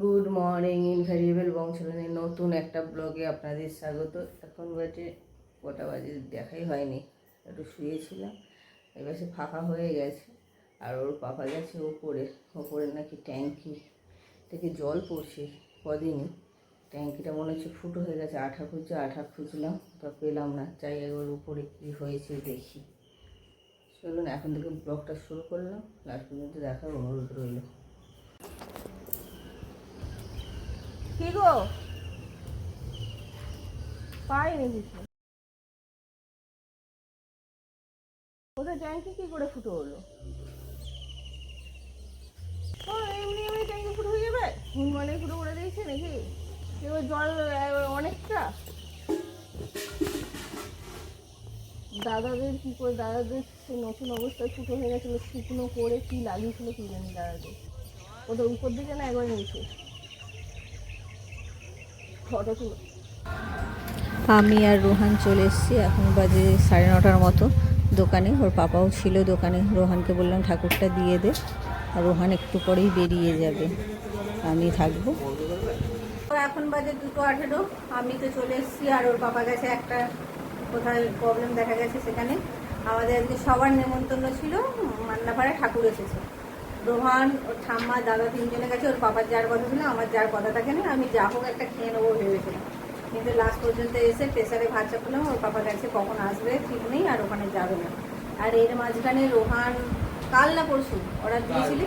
Good morning invariable বংশালনের নতুন একটা ব্লগে আপনাদের স্বাগত। এখন বাজে কটা বাজে? দেখাই হয়নি। একটু শুয়েছিলাম, এবার সে ফাঁকা হয়ে গেছে। আর ওর পাপা গেছে ওপরে। ওপরে নাকি ট্যাঙ্কি থেকে জল পড়ছে কদিনই। ট্যাঙ্কিটা মনে হচ্ছে ফুটো হয়ে গেছে। আঠা খুঁজছে, আঠা খুঁজলাম, তা পেলাম না। চাই একবার উপরে কী হয়েছে দেখি। চলুন, এখন থেকে ব্লগটা শুরু করলাম। লাস্ট পর্যন্ত দেখার অনুরোধ রইল। কি গো? পাইনি কিছু। ওটা ট্যাঙ্কি কি করে ফুটো হলো? ও, এমনি এমনি ট্যাঙ্কি ফুটো হয়ে যাবে? হুনমানে ফুটো করে দিয়েছে নাকি? এবার জল অনেকটা। দাদাদের কি করে, দাদাদের নতুন অবস্থায় ফুটো হয়ে গেছিল, শুকনো করে কি লাগিয়েছিল কি জানি দাদাদের। ওদের উপর দিকে না একবার নিচে ফটো তুলো আমি আর রোহান চলে এসেছি এখন বাজে সাড়ে নটার মতো দোকানে। ওর পাপাও ছিল দোকানে। রোহানকে বললাম ঠাকুরটা দিয়ে দে। আর রোহান একটু পরেই বেরিয়ে যাবে। আমি থাকব। এখন বাজে দুটো আঠেরো। আমি তো চলে এসেছি আর ওর বাবা গেছে একটা কোথায় প্রবলেম দেখা গেছে সেখানে। আমাদের আজকে সবার নেমন্তন্ন ছিল মান্নাপাড়ায় ঠাকুর এসেছে। রোহান ওর ঠাম্মা দাদা তিনজনের কাছে ওর বাবার যার কথা ছিল আমার যার কথা থাকে না আমি যা হোক একটা খেয়ে নেব ভেবেছিলাম। কিন্তু লাস্ট পর্যন্ত এসে প্রেসারে ভাত চাপলাম ওর বাবা কাছে কখন আসবে ঠিক নেই আর ওখানে যাবে না। আর এর মাঝখানে রোহান কাল না পরশু অর্ডার দিয়েছিলি?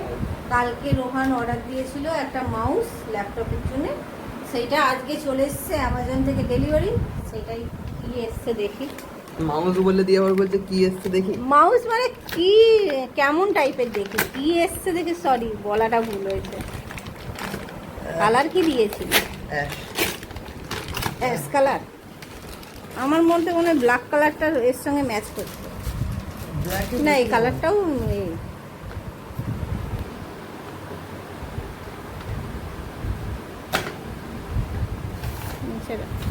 কালকে রোহান অর্ডার দিয়েছিল একটা মাউস ল্যাপটপের জন্য। সেইটা আজকে চলে এসছে অ্যামাজন থেকে ডেলিভারি সেটাই কি এসছে দেখি। মাউস বলে দিয়ে আবার বলছে কি এসছে দেখি? মাউস মানে কি? কেমন টাইপের দেখি? কি এসছে দেখে সরি বলাটা ভুল হয়েছে। কালার কি দিয়েছিল হ্যাঁ অ্যাশ কালার আমার মধ্যে মনে হয় ব্ল্যাক কালারটা এর সঙ্গে ম্যাচ করছে। না এই কালারটাও এই।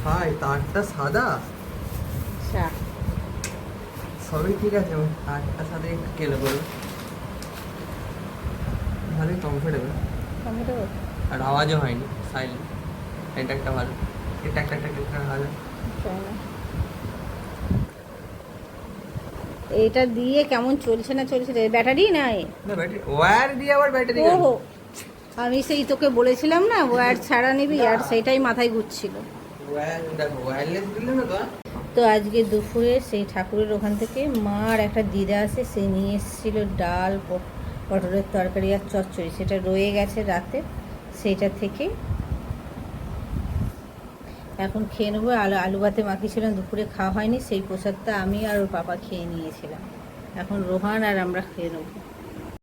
হাই তারটা সাদা? আচ্ছা। সবই ঠিক আছে একটু কেলে করবে ভালোই কমফোর্টেবল আর আওয়াজও হয়নি সাইলেন্ট এটা একটা ভালো এটা একটা একটা একটা ভালো। এইটা দিয়ে কেমন চলছে না চলছে রে ব্যাটারি না এ? না ব্যাটারি ওয়্যার দিয়ে আবার ব্যাটারি ওহো আমি সেই তোকে বলেছিলাম না ওয়্যার ছাড়া নিবি আর সেইটাই মাথায় ঘুরছিল। ওয়্যার দেখো ওয়্যারলেস দিলে না তো তো আজকে দুপুরে সেই ঠাকুরের ওখান থেকে মার একটা দিদা আছে, সে নিয়ে এসেছিল ডাল পটলের তরকারি আর চচ্চড়ি। সেটা রয়ে গেছে রাতে, সেইটা থেকে। এখন খেয়ে নেব। আলু আলু ভাতে মাখিয়েছিলাম দুপুরে খাওয়া হয়নি। সেই প্রসাদটা আমি আর ওর পাপা খেয়ে নিয়েছিলাম। এখন রোহান আর আমরা খেয়ে নেব।